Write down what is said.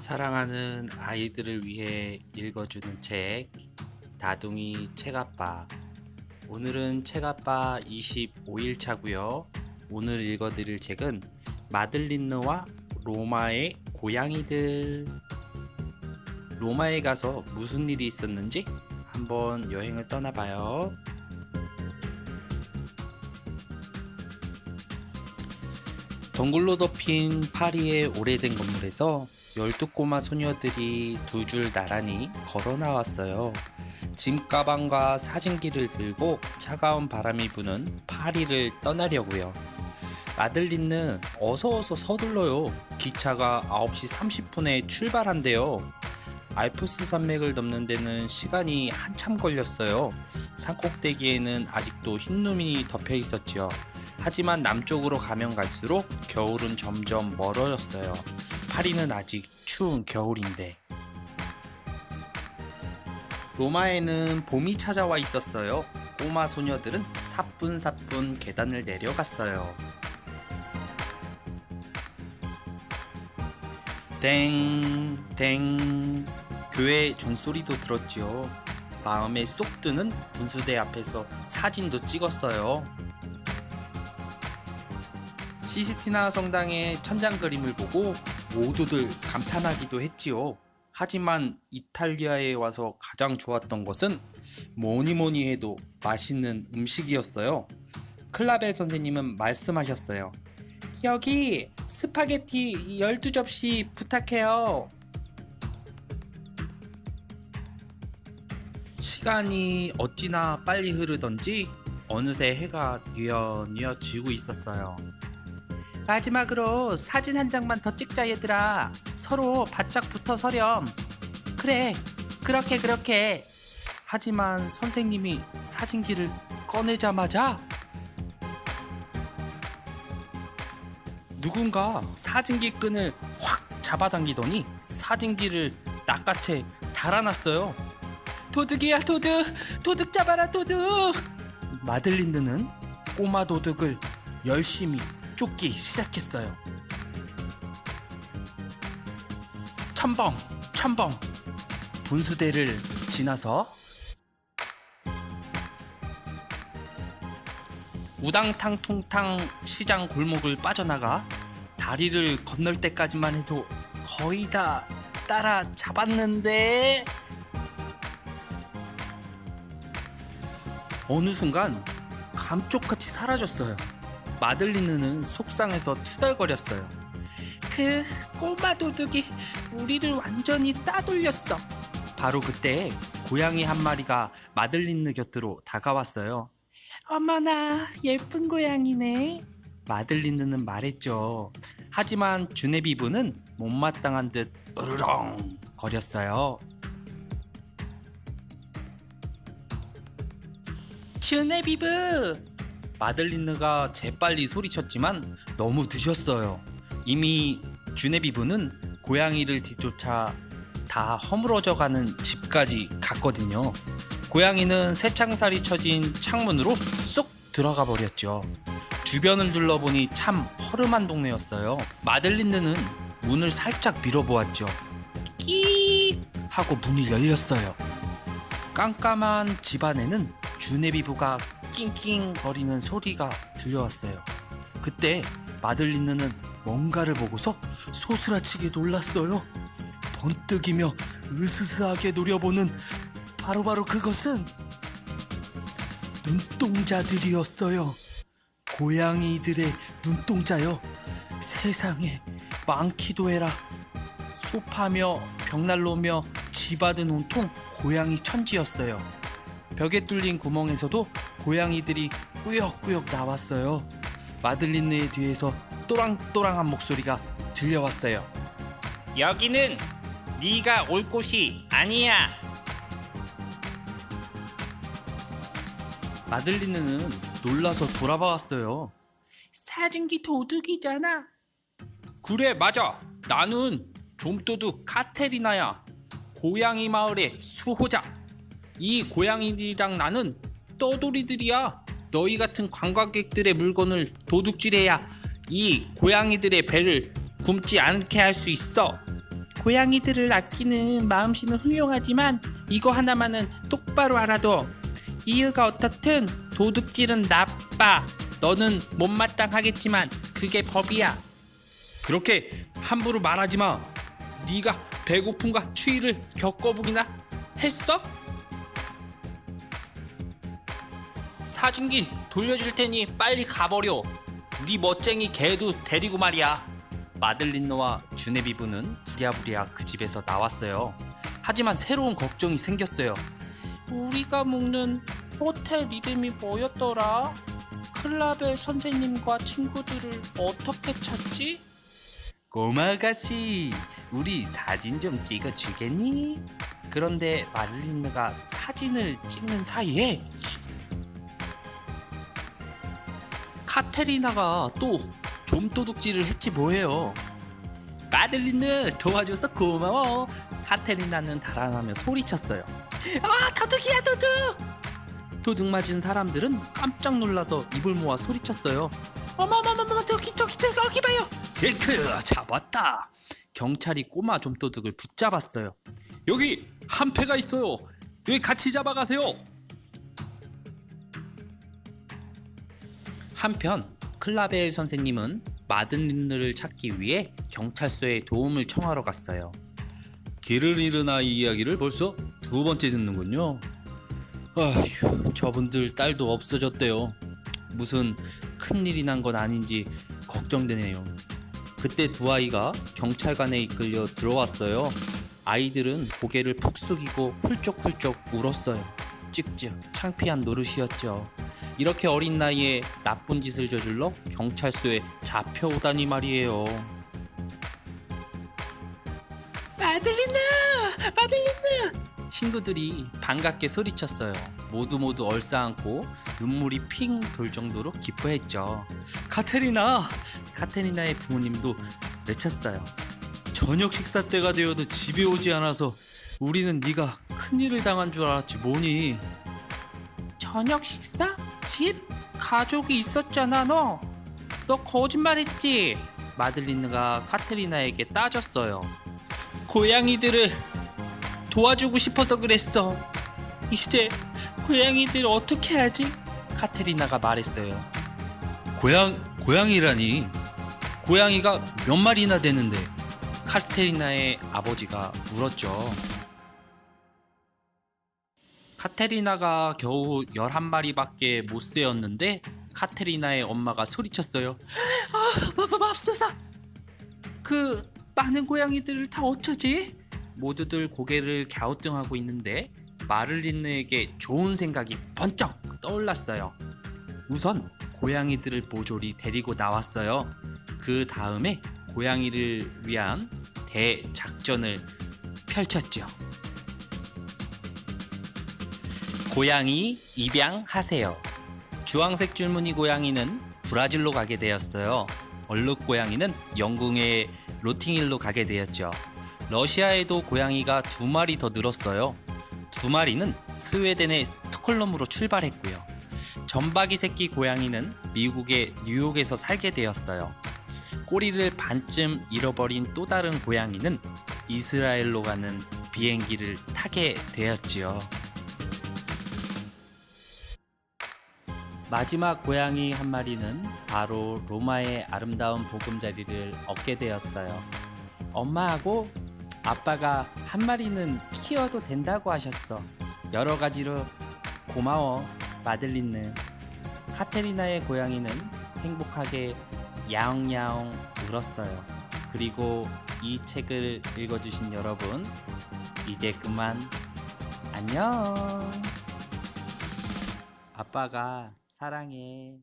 사랑하는 아이들을 위해 읽어주는 책 다둥이 책아빠. 오늘은 책아빠 25일차고요. 오늘 읽어드릴 책은 마들린느와 로마의 고양이들. 로마에 가서 무슨 일이 있었는지 한번 여행을 떠나봐요. 덩굴로 덮인 파리의 오래된 건물에서 12꼬마 소녀들이 두 줄 나란히 걸어 나왔어요. 짐 가방과 사진기를 들고 차가운 바람이 부는 파리를 떠나려고요. 마들린느 어서 어서 서둘러요. 기차가 9시 30분에 출발한대요. 알프스 산맥을 넘는 데는 시간이 한참 걸렸어요. 산꼭대기에는 아직도 흰 눈이 덮여 있었지요. 하지만 남쪽으로 가면 갈수록 겨울은 점점 멀어졌어요. 파리는 아직 추운 겨울인데. 로마에는 봄이 찾아와 있었어요. 꼬마 소녀들은 사뿐사뿐 계단을 내려갔어요. 땡, 땡. 교회 종소리도 들었지요. 마음에 쏙 드는 분수대 앞에서 사진도 찍었어요. 시스티나 성당의 천장 그림을 보고 모두들 감탄하기도 했지요. 하지만 이탈리아에 와서 가장 좋았던 것은 뭐니 뭐니 해도 맛있는 음식이었어요. 클라벨 선생님은 말씀하셨어요. 여기 스파게티 12접시 부탁해요. 시간이 어찌나 빨리 흐르던지 어느새 해가 뉘어뉘어 지고 있었어요. 마지막으로 사진 한 장만 더 찍자 얘들아. 서로 바짝 붙어 서렴. 그래, 그렇게 그렇게. 하지만 선생님이 사진기를 꺼내자마자 누군가 사진기 끈을 확 잡아당기더니 사진기를 낚아채 달아났어요. 도둑이야 도둑! 도둑 잡아라 도둑! 마들린드는 꼬마 도둑을 열심히 쫓기 시작했어요. 첨벙, 첨벙. 분수대를 지나서 우당탕퉁탕 시장 골목을 빠져나가 다리를 건널 때까지만 해도 거의 다 따라 잡았는데 어느 순간 감쪽같이 사라졌어요. 마들리느는 속상해서 투덜거렸어요. 그 꼬마 도둑이 우리를 완전히 따돌렸어. 바로 그때 고양이 한 마리가 마들린느 곁으로 다가왔어요. 어머나 예쁜 고양이네. 마들린느는 말했죠. 하지만 주네비브는 못마땅한 듯 으르렁 거렸어요. 주네비브 마들린느가 재빨리 소리쳤지만 너무 늦었어요. 이미 주네비브는 고양이를 뒤쫓아 다 허물어져 가는 집까지 갔거든요. 고양이는 새창살이 쳐진 창문으로 쏙 들어가 버렸죠. 주변을 둘러보니 참 허름한 동네였어요. 마들린느는 문을 살짝 밀어보았죠. 끼익 하고 문이 열렸어요. 깜깜한 집 안에는 주네비부가 낑낑거리는 소리가 들려왔어요. 그때 마들린느는 뭔가를 보고서 소스라치게 놀랐어요. 번뜩이며 으스스하게 노려보는 바로 바로 그것은 눈동자들이었어요. 고양이들의 눈동자요. 세상에 많기도 해라. 소파며 벽난로며 집안은 온통 고양이 천지였어요. 벽에 뚫린 구멍에서도 고양이들이 꾸역꾸역 나왔어요. 마들린느의 뒤에서 또랑또랑한 목소리가 들려왔어요. 여기는 네가 올 곳이 아니야. 마들린느는 놀라서 돌아봐왔어요. 사진기 도둑이잖아. 그래 맞아. 나는 좀도둑 카테리나야. 고양이 마을의 수호자. 이 고양이들이랑 나는 떠돌이들이야. 너희 같은 관광객들의 물건을 도둑질해야 이 고양이들의 배를 굶지 않게 할 수 있어. 고양이들을 아끼는 마음씨는 훌륭하지만 이거 하나만은 똑바로 알아둬. 이유가 어떻든 도둑질은 나빠. 너는 못마땅하겠지만 그게 법이야. 그렇게 함부로 말하지 마. 네가 배고픔과 추위를 겪어보기나 했어? 사진기 돌려줄 테니 빨리 가버려. 네 멋쟁이 개도 데리고 말이야. 마들린노와 주네비브는 부랴부랴 그 집에서 나왔어요. 하지만 새로운 걱정이 생겼어요. 우리가 묵는 호텔 이름이 뭐였더라? 클라벨 선생님과 친구들을 어떻게 찾지? 꼬마 아가씨, 우리 사진 좀 찍어 주겠니? 그런데 마들린느가 사진을 찍는 사이에 카테리나가 또 좀도둑질을 했지 뭐예요. 마들린느 도와줘서 고마워. 카테리나는 달아나며 소리쳤어요. 아 도둑이야 도둑! 도둑 맞은 사람들은 깜짝 놀라서 입을 모아 소리쳤어요. 어머머머머 저기 저기 저기 여기 봐요. 에크 잡았다. 경찰이 꼬마 좀도둑을 붙잡았어요. 여기 한 패가 있어요. 여기 같이 잡아가세요. 한편 클라벨 선생님은 마들린느를 찾기 위해 경찰서에 도움을 청하러 갔어요. 길을 잃은 아이 이야기를 벌써 두 번째 듣는군요. 아휴, 저분들 딸도 없어졌대요. 무슨 큰일이 난 건 아닌지 걱정되네요. 그때 두 아이가 경찰관에 이끌려 들어왔어요. 아이들은 고개를 푹 숙이고 훌쩍훌쩍 울었어요. 찍찍 창피한 노릇이었죠. 이렇게 어린 나이에 나쁜 짓을 저질러 경찰서에 잡혀오다니 말이에요. 마들린느! 마들린느! 친구들이 반갑게 소리쳤어요. 모두 모두 얼싸안고 눈물이 핑 돌 정도로 기뻐했죠. 카테리나! 카테리나의 부모님도 외쳤어요. 저녁 식사 때가 되어도 집에 오지 않아서 우리는 네가 큰일을 당한 줄 알았지 뭐니. 저녁 식사? 집? 가족이 있었잖아 너. 너 거짓말했지. 마들린느가 카테리나에게 따졌어요. 고양이들을 도와주고 싶어서 그랬어. 이제 고양이들 어떻게 하지? 카테리나가 말했어요. 고양 고양이라니. 고양이가 몇 마리나 되는데? 카테리나의 아버지가 물었죠. 카테리나가 겨우 11마리밖에 못 세었는데 카테리나의 엄마가 소리쳤어요. 아, 마, 맙소사. 그 많은 고양이들을 다 어쩌지? 모두들 고개를 갸우뚱하고 있는데 마를린느에게 좋은 생각이 번쩍 떠올랐어요. 우선 고양이들을 모조리 데리고 나왔어요. 그 다음에 고양이를 위한 대작전을 펼쳤죠. 고양이 입양하세요. 주황색 줄무늬 고양이는 브라질로 가게 되었어요. 얼룩 고양이는 영국의 로팅힐로 가게 되었죠. 러시아에도 고양이가 두 마리 더 늘었어요. 두 마리는 스웨덴의 스톡홀름으로 출발했고요. 점박이 새끼 고양이는 미국의 뉴욕에서 살게 되었어요. 꼬리를 반쯤 잃어버린 또 다른 고양이는 이스라엘로 가는 비행기를 타게 되었지요. 마지막 고양이 한 마리는 바로 로마의 아름다운 보금자리를 얻게 되었어요. 엄마하고 아빠가 한 마리는 키워도 된다고 하셨어. 여러 가지로 고마워, 마들린느. 카테리나의 고양이는 행복하게 야옹야옹 울었어요. 그리고 이 책을 읽어주신 여러분, 이제 그만 안녕. 아빠가 사랑해.